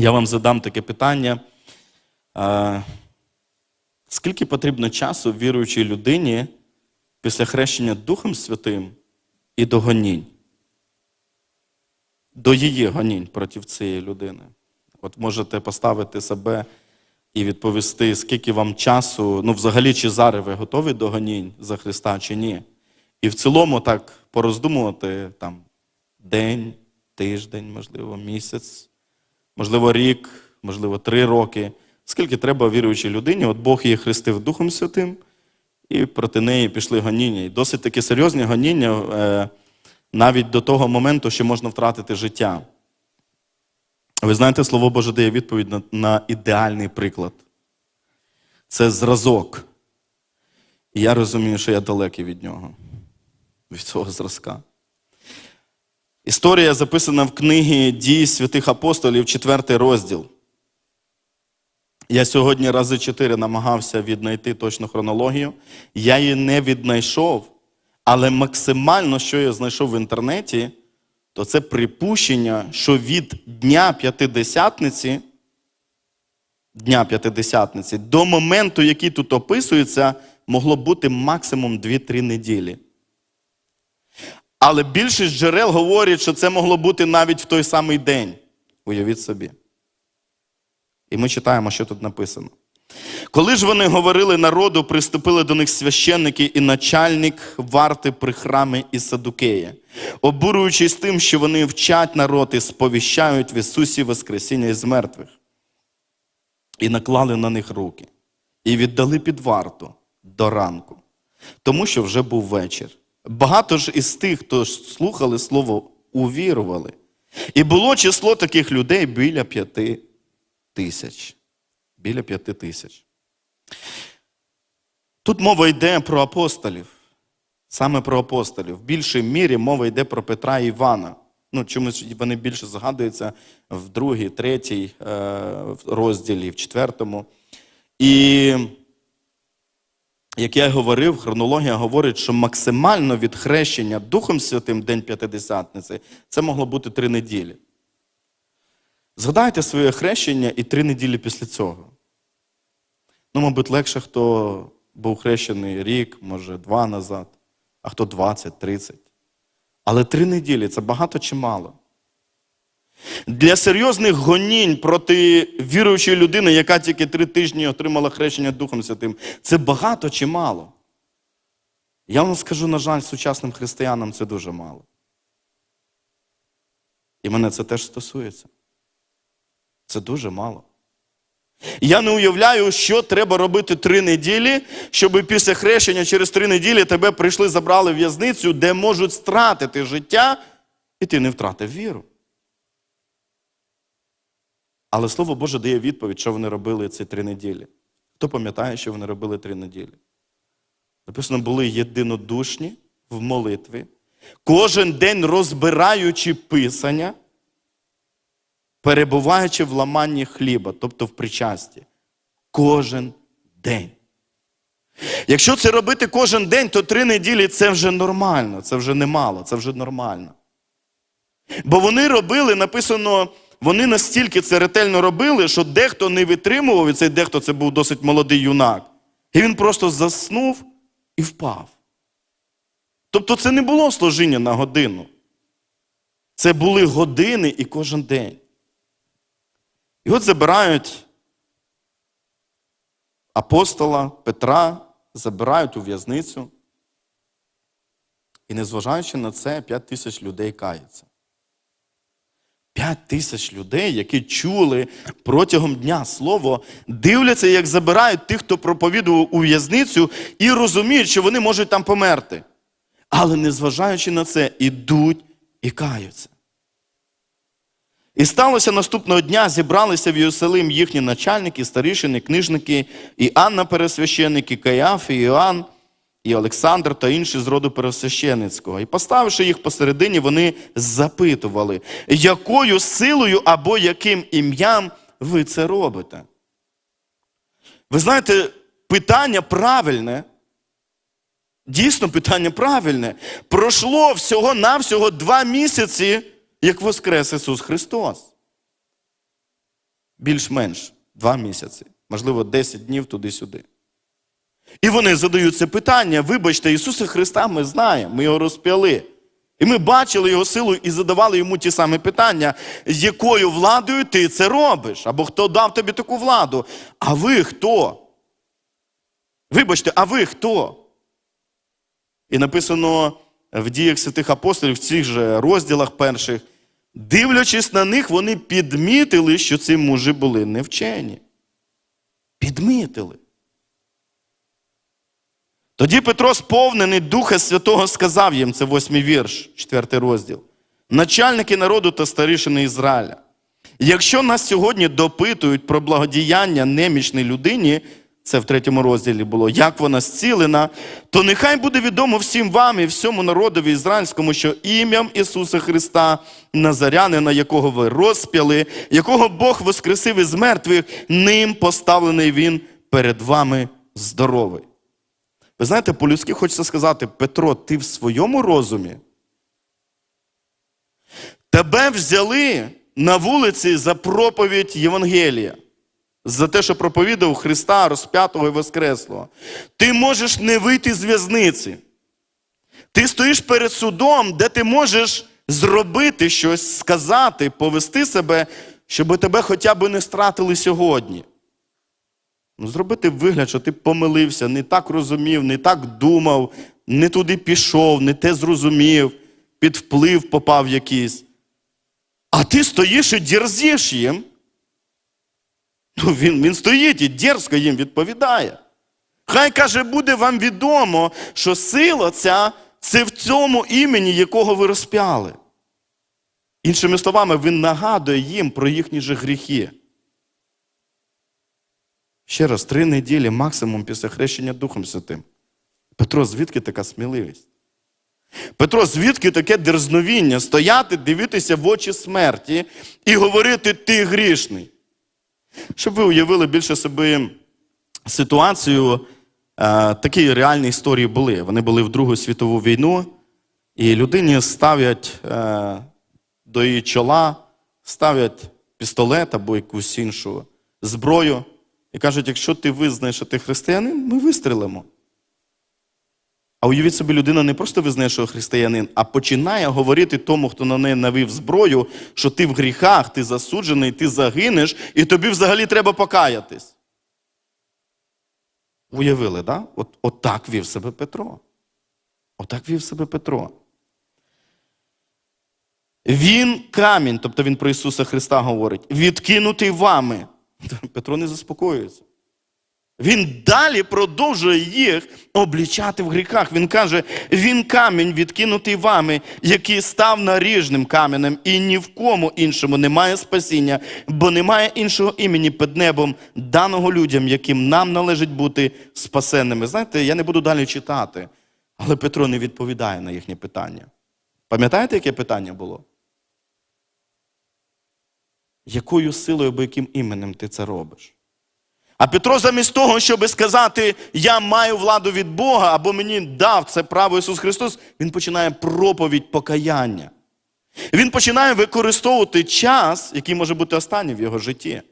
Я вам задам таке питання. Скільки потрібно часу віруючій людині після хрещення Духом Святим і до гонінь? До її гонінь проти цієї людини. От можете поставити себе і відповісти, скільки вам часу, ну, взагалі, чи зараз ви готові до гонінь за Христа, чи ні. І в цілому так пороздумувати там день, тиждень, можливо, місяць, можливо, рік, можливо, три роки. Скільки треба віруючій людині, от Бог її хрестив Духом Святим, і проти неї пішли гоніння. І досить таки серйозні гоніння е, навіть до того моменту, що можна втратити життя. Ви знаєте, Слово Боже дає відповідь на, на ідеальний приклад. Це зразок. І я розумію, що я далекий від нього, від цього зразка. Історія записана в книгі дій святих апостолів, четвертий розділ. Я сьогодні рази чотири намагався віднайти точну хронологію. Я її не віднайшов, але максимально, що я знайшов в інтернеті, то це припущення, що від Дня П'ятидесятниці, Дня П'ятидесятниці до моменту, який тут описується, могло бути максимум 2-3 неділі. Але більшість джерел говорять, що це могло бути навіть в той самий день. Уявіть собі. І ми читаємо, що тут написано. Коли ж вони говорили народу, приступили до них священники і начальник варти при храмі і Садукея, обурюючись тим, що вони вчать народ і сповіщають в Ісусі Воскресіння із мертвих. І наклали на них руки, і віддали під варту до ранку, тому що вже був вечір. Багато ж із тих, хто слухали слово, увірували. І було число таких людей біля п'яти тисяч. Біля п'яти тисяч. Тут мова йде про апостолів. Саме про апостолів. В більшій мірі мова йде про Петра і Івана. Ну, чомусь вони більше згадуються в другій, третій е, розділі, в четвертому. І, як я й говорив, хронологія говорить, що максимально від хрещення Духом Святим День П'ятидесятниці це могло бути три неділі. Згадайте своє хрещення і три неділі після цього. Ну, мабуть, легше, хто був хрещений рік, може, два назад, а хто 20, 30. Але три неділі це багато чи мало. Для серйозних гонінь проти віруючої людини, яка тільки три тижні отримала хрещення Духом Святим, це багато чи мало. Я вам скажу, на жаль, сучасним християнам це дуже мало. І мене це теж стосується. Це дуже мало. Я не уявляю, що треба робити три неділі, щоб після хрещення через три неділі тебе прийшли, забрали в в'язницю, де можуть стратити життя, і ти не втратив віру. Але Слово Боже дає відповідь, що вони робили ці три неділі. Хто пам'ятає, що вони робили три неділі? Написано, були єдинодушні в молитві, кожен день розбираючи писання перебуваючи в ламанні хліба, тобто в причасті. Кожен день. Якщо це робити кожен день, то три неділі це вже нормально, це вже немало, це вже нормально. Бо вони робили, написано, вони настільки це ретельно робили, що дехто не витримував, і цей дехто це був досить молодий юнак. І він просто заснув і впав. Тобто це не було служіння на годину. Це були години і кожен день. І от забирають апостола Петра, забирають у в'язницю. І незважаючи на це, 5 тисяч людей каються. 5 тисяч людей, які чули протягом дня слово, дивляться, як забирають тих, хто проповідував у в'язницю, і розуміють, що вони можуть там померти. Але незважаючи на це, ідуть і каються. І сталося наступного дня, зібралися в Єрусалим їхні начальники, старішини, книжники, і Анна Пересвященник, і Каяф, і Іоанн, і Олександр та інші з роду Пересвященицького. І поставивши їх посередині, вони запитували, якою силою або яким ім'ям ви це робите? Ви знаєте, питання правильне. Дійсно, питання правильне. Пройшло всього-навсього два місяці як воскрес Ісус Христос. більш-менш два місяці, можливо, 10 днів туди-сюди. І вони задають це питання: вибачте, Ісуса Христа ми знаємо, ми його розп'яли. І ми бачили його силу і задавали йому ті самі питання, якою владою ти це робиш? Або хто дав тобі таку владу? А ви хто? Вибачте, а ви хто? І написано в діях святих апостолів, в цих же розділах перших, дивлячись на них, вони підмітили, що ці мужі були невчені. Підмітили. Тоді Петро, сповнений Духа Святого, сказав їм, це восьмий вірш, четвертий розділ, начальники народу та старішини Ізраїля. Якщо нас сьогодні допитують про благодіяння немічній людині, це в третьому розділі було, як вона зцілена, то нехай буде відомо всім вам і всьому народові ізраїльському, що ім'ям Ісуса Христа, Назарянина, якого ви розп'яли, якого Бог воскресив із мертвих, ним поставлений Він перед вами здоровий. Ви знаєте, по-людськи хочеться сказати, Петро, ти в своєму розумі? Тебе взяли на вулиці за проповідь Євангелія, за те, що проповідав Христа розп'ятого і Воскреслого. Ти можеш не вийти з в'язниці. Ти стоїш перед судом, де ти можеш зробити щось, сказати, повести себе, щоб тебе хоча б не стратили сьогодні. Ну, зробити вигляд, що ти помилився, не так розумів, не так думав, не туди пішов, не те зрозумів, під вплив попав якийсь. А ти стоїш і дерзиш їм. Ну, він, він стоїть і дерзко їм відповідає. Хай каже, буде вам відомо, що сила ця це в цьому імені, якого ви розп'яли. Іншими словами, він нагадує їм про їхні же гріхи. Ще раз, три неділі максимум після хрещення Духом Святим. Петро, звідки така сміливість? Петро, звідки таке дерзновіння стояти, дивитися в очі смерті і говорити ти грішний? Щоб ви уявили більше собі ситуацію, е, такі реальні історії були. Вони були в Другу світову війну, і людині ставлять е, до її чола, ставлять пістолет або якусь іншу зброю. І кажуть, якщо ти визнаєш, що ти християнин, ми вистрілимо. А уявіть собі, людина не просто визнає, що християнин, а починає говорити тому, хто на неї навів зброю, що ти в гріхах, ти засуджений, ти загинеш, і тобі взагалі треба покаятись. Уявили, да? От, от так вів себе Петро. Отак вів себе Петро. Він камінь, тобто він про Ісуса Христа говорить, відкинутий вами. Петро не заспокоюється. Він далі продовжує їх облічати в гріхах. Він каже: він камінь відкинутий вами, який став наріжним каменем, і ні в кому іншому немає спасіння, бо немає іншого імені під небом, даного людям, яким нам належить бути спасенними. Знаєте, я не буду далі читати, але Петро не відповідає на їхнє питання. Пам'ятаєте, яке питання було? Якою силою або яким іменем ти це робиш? А Петро, замість того, щоб сказати, я маю владу від Бога, або мені дав це право Ісус Христос, він починає проповідь покаяння. Він починає використовувати час, який може бути останній в його житті.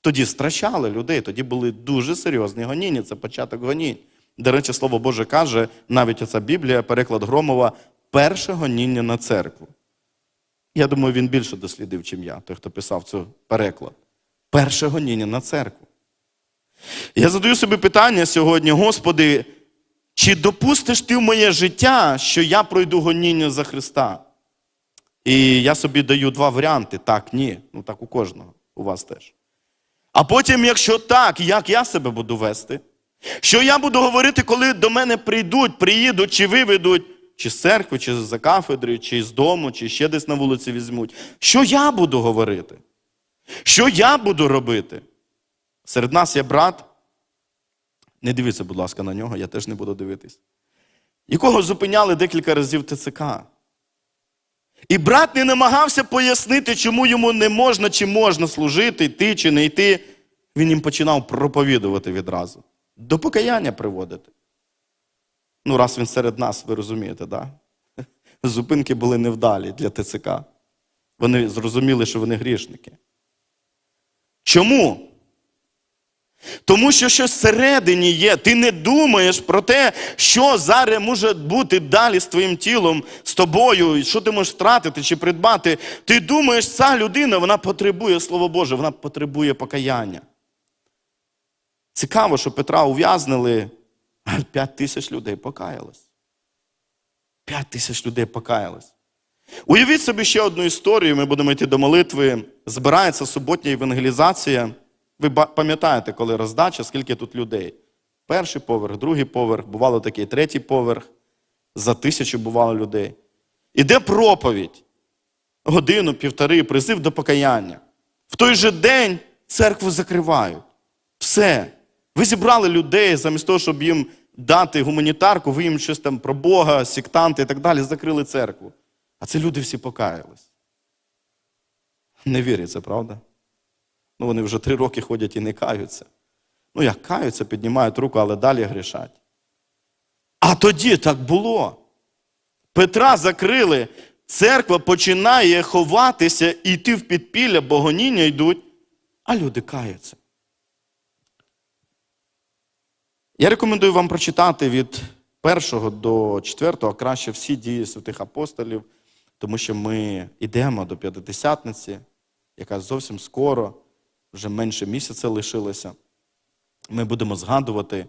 Тоді страчали людей, тоді були дуже серйозні гоніння, це початок гонінь. До речі, Слово Боже каже, навіть оця Біблія, переклад Громова, перше гоніння на церкву. Я думаю, він більше дослідив, чим я, той, хто писав цей переклад. Перше гоніння на церкву. Я задаю собі питання сьогодні, Господи, чи допустиш ти в моє життя, що я пройду гоніння за Христа? І я собі даю два варіанти: так, ні. Ну так у кожного, у вас теж. А потім, якщо так, як я себе буду вести? Що я буду говорити, коли до мене прийдуть, приїдуть чи виведуть, чи з церкви, чи за кафедри, чи з дому, чи ще десь на вулиці візьмуть. Що я буду говорити? Що я буду робити? Серед нас є брат. Не дивіться, будь ласка, на нього, я теж не буду дивитись. Якого зупиняли декілька разів ТЦК. І брат не намагався пояснити, чому йому не можна чи можна служити, йти чи не йти. Він їм починав проповідувати відразу. До покаяння приводити. Ну, раз він серед нас, ви розумієте, да? Зупинки були невдалі для ТЦК. Вони зрозуміли, що вони грішники. Чому? Тому що щось всередині є. Ти не думаєш про те, що зараз може бути далі з твоїм тілом, з тобою, що ти можеш втратити чи придбати. Ти думаєш, ця людина вона потребує Слово Боже, вона потребує покаяння. Цікаво, що Петра ув'язнили, 5 тисяч людей покаялось. 5 тисяч людей покаялось. Уявіть собі ще одну історію, ми будемо йти до молитви. Збирається суботня евангелізація. Ви пам'ятаєте, коли роздача, скільки тут людей? Перший поверх, другий поверх, бувало такий третій поверх, за тисячу бувало людей. Іде проповідь. Годину, півтори, призив до покаяння. В той же день церкву закривають. Все. Ви зібрали людей замість того, щоб їм дати гуманітарку, ви їм щось там про Бога, сектанти і так далі, закрили церкву. А це люди всі покаялись. Не віриться, правда? Ну, вони вже три роки ходять і не каються. Ну, як каються, піднімають руку, але далі грішать. А тоді так було. Петра закрили, церква починає ховатися, йти в підпілля, богоніння йдуть, а люди каються. Я рекомендую вам прочитати від першого до четвертого, краще всі дії святих апостолів, тому що ми йдемо до П'ятидесятниці, яка зовсім скоро, вже менше місяця лишилося. Ми будемо згадувати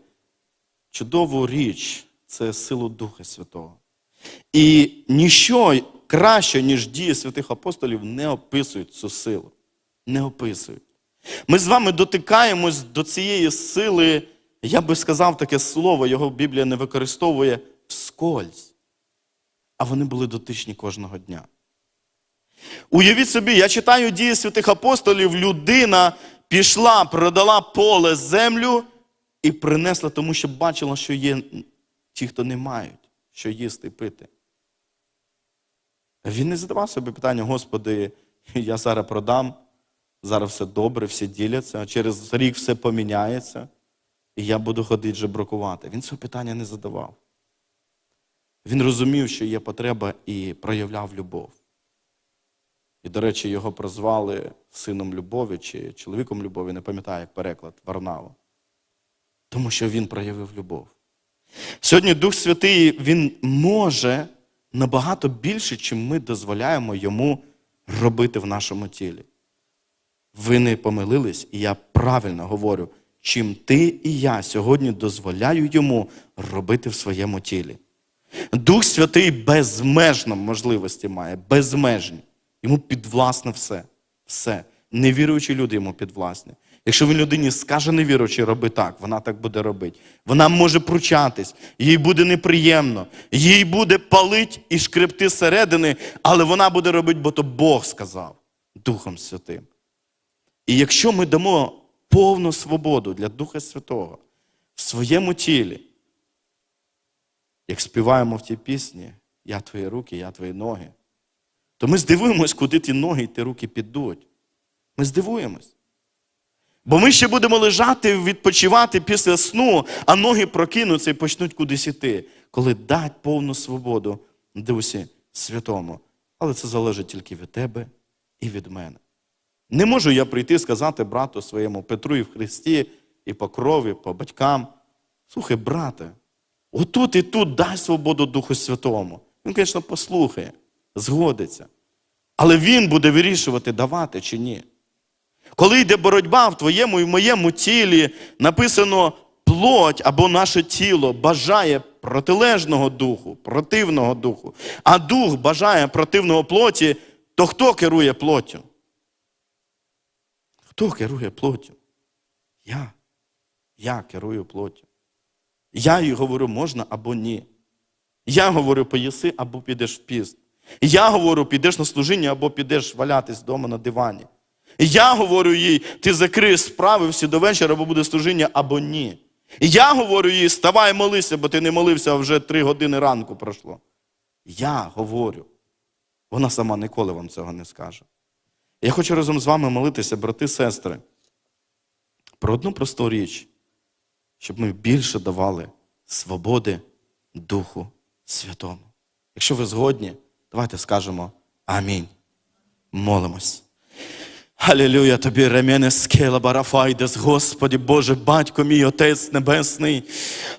чудову річ це силу Духа Святого. І ніщо краще, ніж дії святих апостолів, не описують цю силу. Не описують. Ми з вами дотикаємось до цієї сили, я би сказав таке слово, його Біблія не використовує вскользь. А вони були дотичні кожного дня. Уявіть собі, я читаю дії святих апостолів, людина пішла, продала поле землю і принесла, тому що бачила, що є ті, хто не мають, що їсти і пити. Він не задавав собі питання, Господи, я зараз продам, зараз все добре, всі діляться, а через рік все поміняється, і я буду ходити жебракувати. Він цього питання не задавав. Він розумів, що є потреба і проявляв любов. І, до речі, його прозвали сином любові чи чоловіком любові, не пам'ятаю, як переклад Варнава. Тому що він проявив любов. Сьогодні Дух Святий Він може набагато більше, чим ми дозволяємо йому робити в нашому тілі. Ви не помилились, і я правильно говорю, чим ти і я сьогодні дозволяю йому робити в своєму тілі. Дух Святий безмежно можливості має, безмежні. Йому підвласне все. Все. Невіруючі люди йому підвласні. Якщо він людині скаже невіруючий, роби так, вона так буде робити. Вона може пручатись, їй буде неприємно, їй буде палить і шкребти зсередини, але вона буде робити, бо то Бог сказав Духом Святим. І якщо ми дамо повну свободу для Духа Святого в своєму тілі, як співаємо в тій пісні, я твої руки, я твої ноги, то ми здивуємось, куди ті ноги і ті руки підуть. Ми здивуємось. Бо ми ще будемо лежати, відпочивати після сну, а ноги прокинуться і почнуть кудись іти, коли дать повну свободу Дусі Святому. Але це залежить тільки від тебе і від мене. Не можу я прийти сказати брату своєму Петру і в Христі, і по крові, по батькам. Слухай, брате, отут і тут дай свободу Духу Святому. Він, звісно, послухає, згодиться. Але він буде вирішувати, давати чи ні. Коли йде боротьба в твоєму і в моєму тілі, написано плоть або наше тіло бажає протилежного духу, противного духу, а дух бажає противного плоті, то хто керує плоттю? Хто керує плоттю? Я. Я керую плоттю. Я їй говорю, можна або ні. Я говорю, поїси або підеш в піст. Я говорю, підеш на служіння або підеш валятись вдома на дивані. Я говорю їй, ти закрий справи всі до вечора, або буде служіння, або ні. Я говорю їй, ставай молися, бо ти не молився, а вже три години ранку пройшло. Я говорю. Вона сама ніколи вам цього не скаже. Я хочу разом з вами молитися, брати, сестри, про одну просту річ, щоб ми більше давали свободи Духу Святому. Якщо ви згодні, давайте скажемо Амінь. Молимось. Алілюя тобі, ремене скела барафайдес, Господи, Боже, Батько мій, Отець Небесний.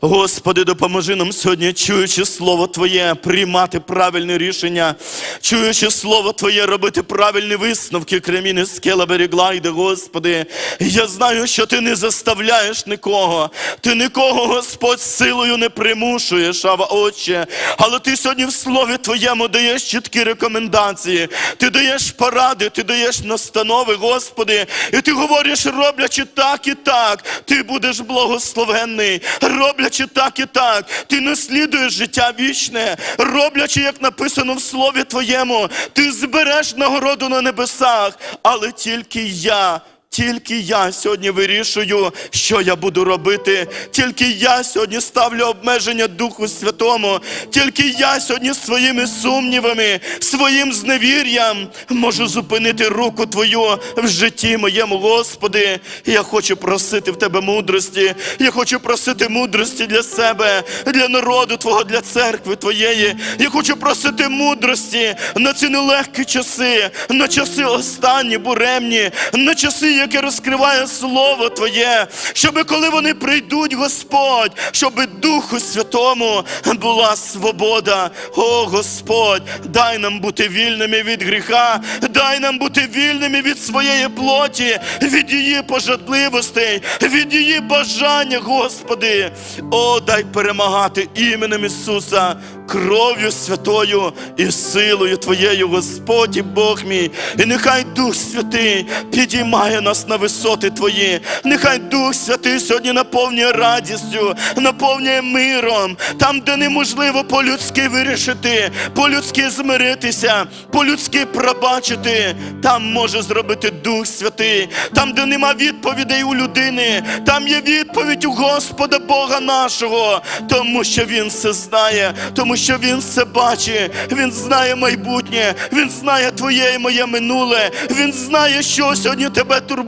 Господи, допоможи нам сьогодні, чуючи Слово Твоє, приймати правильне рішення, чуючи Слово Твоє, робити правильні висновки, креміне скела береглайде, Господи. Я знаю, що Ти не заставляєш нікого, Ти нікого, Господь, силою не примушуєш, Ава Отче. Але Ти сьогодні в Слові Твоєму даєш чіткі рекомендації, Ти даєш поради, Ти даєш настанови, Господи, і Ти говориш, роблячи так і так, Ти будеш благословенний, роблячи так і так, Ти наслідуєш життя вічне, роблячи, як написано в Слові Твоєму, Ти збереш нагороду на небесах, але тільки я. Тільки я сьогодні вирішую, що я буду робити. Тільки я сьогодні ставлю обмеження Духу Святому. Тільки я сьогодні своїми сумнівами, своїм зневір'ям можу зупинити руку Твою в житті моєму, Господи. Я хочу просити в Тебе мудрості. Я хочу просити мудрості для себе, для народу Твого, для церкви Твоєї. Я хочу просити мудрості на ці нелегкі часи, на часи останні, буремні, на часи, яке розкриває Слово Твоє, щоби коли вони прийдуть, Господь, щоби Духу Святому була свобода. О Господь, дай нам бути вільними від гріха, дай нам бути вільними від своєї плоті, від її пожадливостей, від її бажання, Господи. О, дай перемагати іменем Ісуса, кров'ю святою і силою Твоєю, Господь Бог мій. І нехай Дух Святий підіймає нас на висоти Твої. Нехай Дух Святий сьогодні наповнює радістю, наповнює миром, там, де неможливо по-людськи вирішити, по-людськи змиритися, по-людськи пробачити. Там може зробити Дух Святий, там, де нема відповідей у людини, там є відповідь у Господа Бога нашого, тому що Він все знає, тому що Він все бачить, Він знає майбутнє, Він знає твоє і моє минуле, Він знає, що сьогодні тебе турбує,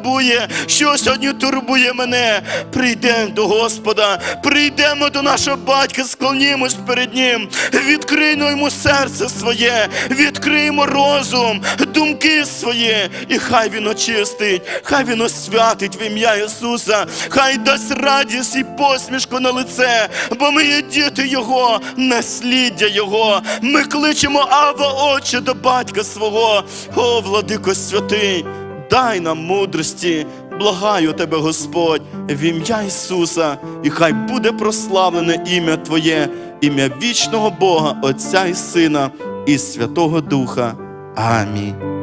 що сьогодні турбує мене. Прийдемо до Господа, прийдемо до нашого батька, склонімось перед Ним, відкриємо йому серце своє, відкриємо розум, думки свої, і хай Він очистить, хай Він освятить в ім'я Ісуса, хай дасть радість і посмішку на лице, бо ми є діти Його, насліддя Його. Ми кличемо Ава Отче до батька свого. О, владико святий, дай нам мудрості. Благаю тебе, Господь, в ім'я Ісуса, і хай буде прославлене ім'я Твоє, ім'я вічного Бога, Отця і Сина і Святого Духа. Амінь.